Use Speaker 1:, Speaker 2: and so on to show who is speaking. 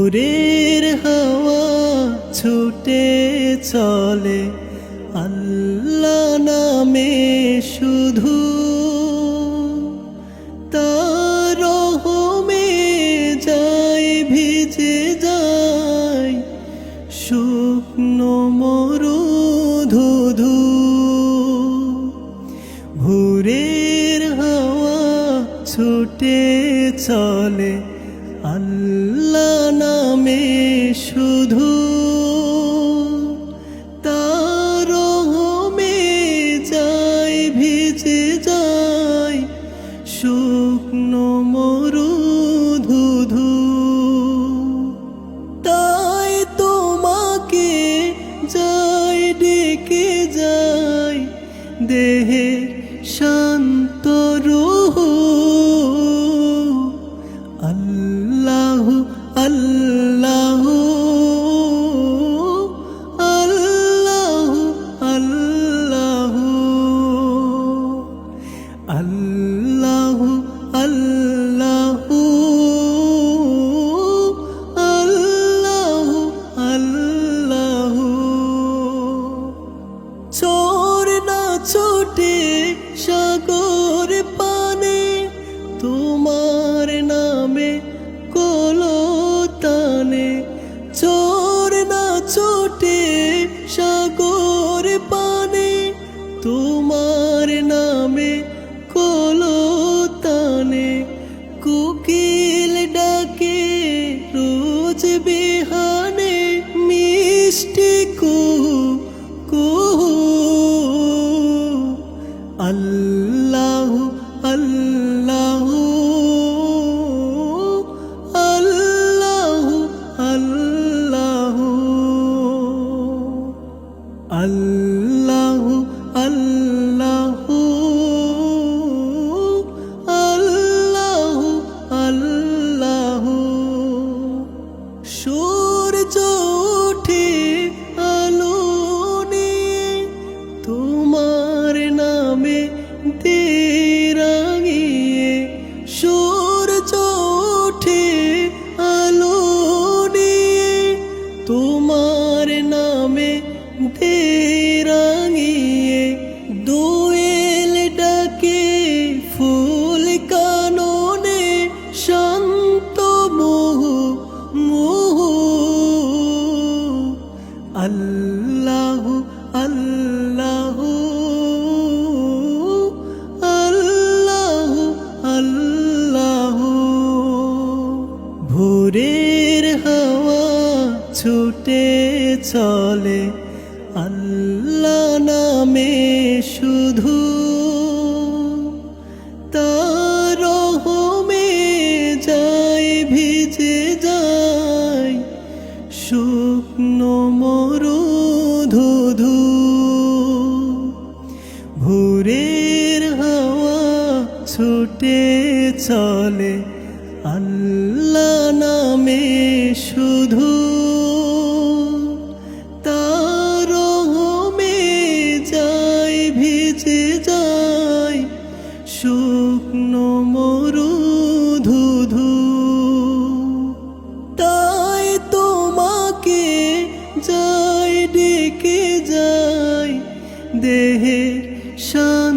Speaker 1: ভোরের হাওয়া ছুটে চলে, আল্লাহ নামে শুধু। তার রহমে যায় ভিজে যায় শুকনো মরু ধুধু ভোরের হাওয়া ছুটে চলে, আল্লাহ শুধু তার মে যায় ভিজে যায় শুকনো তোমার নামে কলতানে কোকিল ডাকে রোজ বিহানে মিষ্টি কুহু কুহু। আল্লাহ আল্লাহ আল্লাহ আল্লাহ। আল্লাহ নামে তেরাঙিয়ে দোয়েল ডাকে ফুল কাননে শান্ত মোহ মোহ। আল্লাহ আল্লাহ আল্লাহ আল্লাহ। ভোরের হাওয়া ছুটে চলে আল্লাহ নামে শুধু তার হোমে যায় ভিজে যায় শুকনো মরু ধুধু ভোরের হাওয়া ছুটে চলে আল্লাহ মরু ধুধু তাই তোমাকে যাই ডেকে যাই দেহে সা